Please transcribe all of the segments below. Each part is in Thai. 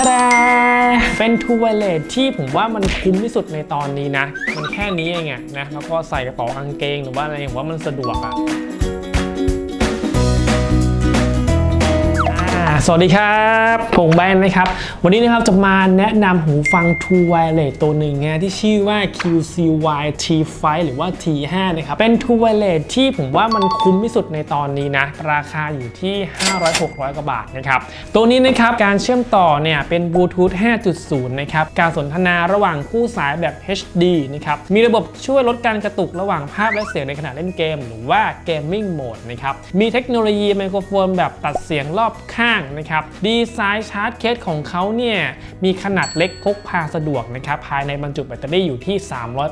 าดาเป็นทูเวเลตที่ผมว่ามันคุ้มที่สุดในตอนนี้นะ มันแค่นี้เองนะ แล้วก็ใส่กระเป๋ากางเกงหรือว่าอะไรผมว่ามันสะดวกอะ สวัสดีครับผมแบนนะครับ วันนี้นะครับจะมาแนะนำหูฟัง True Wireless ตัวหนึ่งนะที่ชื่อว่า QCY T5 หรือว่า T5 นะครับ เป็น True Wireless ที่ผมว่ามันคุ้มที่สุดในตอนนี้นะ ราคาอยู่ที่ 500-600 กว่าบาทนะครับ ตัวนี้นะครับการเชื่อมต่อเนี่ยเป็นบลูทูธ5.0 นะครับ การสนทนาระหว่างคู่สายแบบ HD นะครับ มีระบบช่วยลดการกระตุกระหว่างภาพและเสียงในขณะเล่นเกม หรือว่า Gaming Mode นะครับ มีเทคโนโลยีไมโครโฟนแบบตัดเสียงรอบข้างนะครับดีไซน์ชาร์จเคสของเขาเนี่ยมีขนาดเล็กพกพาสะดวกนะครับภายในบรรจุแบตเตอรี่อยู่ที่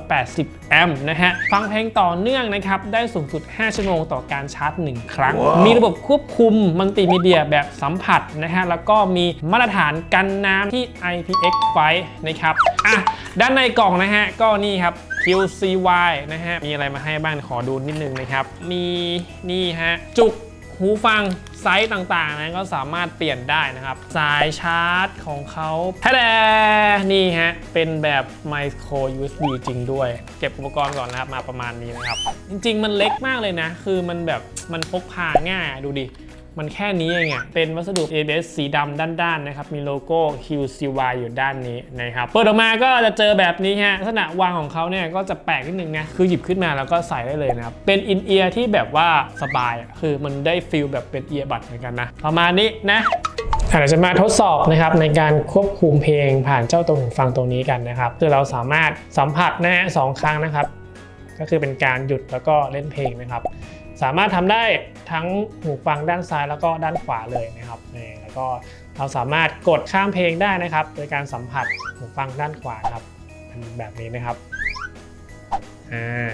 380 แอมป์นะฮะฟังเพลงต่อเนื่องนะครับได้สูงสุด 5 ชั่วโมงต่อการชาร์จ 1 ครั้งมีระบบควบคุมมัลติมีเดียแบบสัมผัสนะฮะแล้วก็มีมาตรฐานกันน้ำที่ IPX5 นะครับอะด้านในกล่องนะฮะก็นี่ครับ QCY นะฮะมีอะไรมาให้บ้างขอดูนิดนึงนะครับมีนี่ฮะจุก หูฟังไซส์ต่างๆนะก็สามารถเปลี่ยนได้นะครับ สายชาร์จของเขาแท้แนี่ฮะ เป็นแบบไมโคร USB จริงด้วย เก็บอุปกรณ์ก่อนนะครับ มาประมาณนี้นะครับ จริงๆ มันเล็กมากเลยนะ คือมันแบบมันพกพาง่ายดูดิ มันแค่นี้เองอะเป็นวัสดุ ABS สีดำด้านๆนะครับ มีโลโก้ QCY อยู่ด้านนี้นะครับ เปิดออกมาก็จะเจอแบบนี้ฮะ ลักษณะวางของเขาเนี่ยก็จะแปลกนิดนึงนะ คือหยิบขึ้นมาแล้วก็ใส่ได้เลยนะครับ เป็นอินเอียร์ที่แบบว่าสบายคือมันได้ฟีลแบบเป็นเอียร์บัดเหมือนกันนะ ประมาณนี้นะอะเดี๋ยวจะมาทดสอบนะครับในการควบคุมเพลงผ่านเจ้าตัวหูฟังตัวนี้กันนะครับคือเราสามารถสัมผัสนะฮะสองครั้งนะครับ ก็คือเป็นการหยุดแล้วก็เล่นเพลงนะครับ สามารถทำได้ทั้งหูฟังด้านซ้ายแล้วก็ด้านขวาเลยนะครับนี่แล้วก็เราสามารถกดข้ามเพลงได้นะครับ โดยการสัมผัสหูฟังด้านขวาครับเป็นแบบนี้นะครับอ่า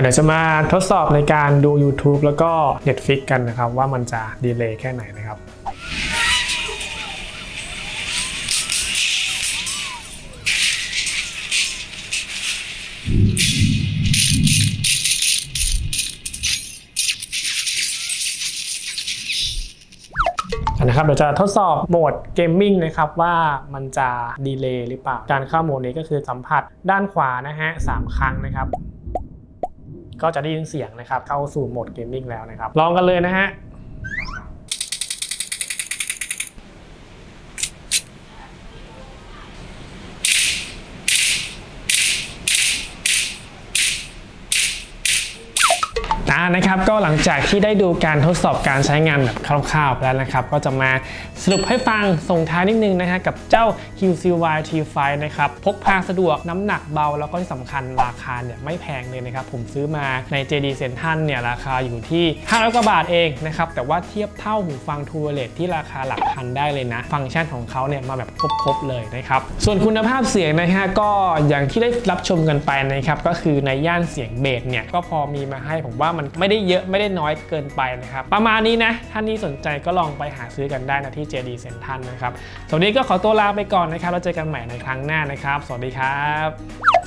เดี๋ยวจะมาทดสอบในการดู YouTube แล้วก็ Netflix กันนะครับ ว่ามันจะดีเลย์แค่ไหนนะครับ นะครับเดี๋ยวจะทดสอบโหมดเกมมิ่งนะครับว่ามันจะดีเลย์หรือเปล่า การเข้าโหมดนี้ก็คือสัมผัสด้านขวานะฮะสามครั้งนะครับ ก็จะได้ยินเสียงนะครับเข้าสู่โหมดเกมมิ่งแล้วนะครับ ลองกันเลยนะฮะ อ่านะครับก็หลังจากที่ได้ดูการทดสอบการใช้งานแบบคร่าวๆแล้วนะครับ ก็จะมาสรุปให้ฟังส่งท้ายนิดนึงนะฮะกับเจ้า QCY T5 นะครับพกพาสะดวกน้ำหนักเบาแล้วก็ที่สำคัญราคาเนี่ยไม่แพงเลยนะครับ ผมซื้อมาใน JD Central เนี่ยราคาอยู่ที่500กว่าบาทเองนะครับแต่ว่าเทียบเท่าหูฟัง t r u e l e s ที่ราคาหลักพันได้เลยนะ ฟังก์ชันของเขาเนี่ยมาแบบครบๆเลยนะครับส่วนคุณภาพเสียงนะฮะก็อย่างที่ได้รับชมกันไปนะครับก็คือในย่านเสียงเบสเนี่ยก็พอมีมาให้ผมว่ามันไม่ได้เยอะไม่ได้น้อยเกินไปนะครับ ประมาณนี้นะท่านนี้สนใจก็ลองไปหาซื้อกันได้นะที่ JD Central นะครับสวัสดีก็ขอตัวลาไปก่อนนะครับแล้วเจอกันใหม่ในครั้งหน้านะครับ สวัสดีครับ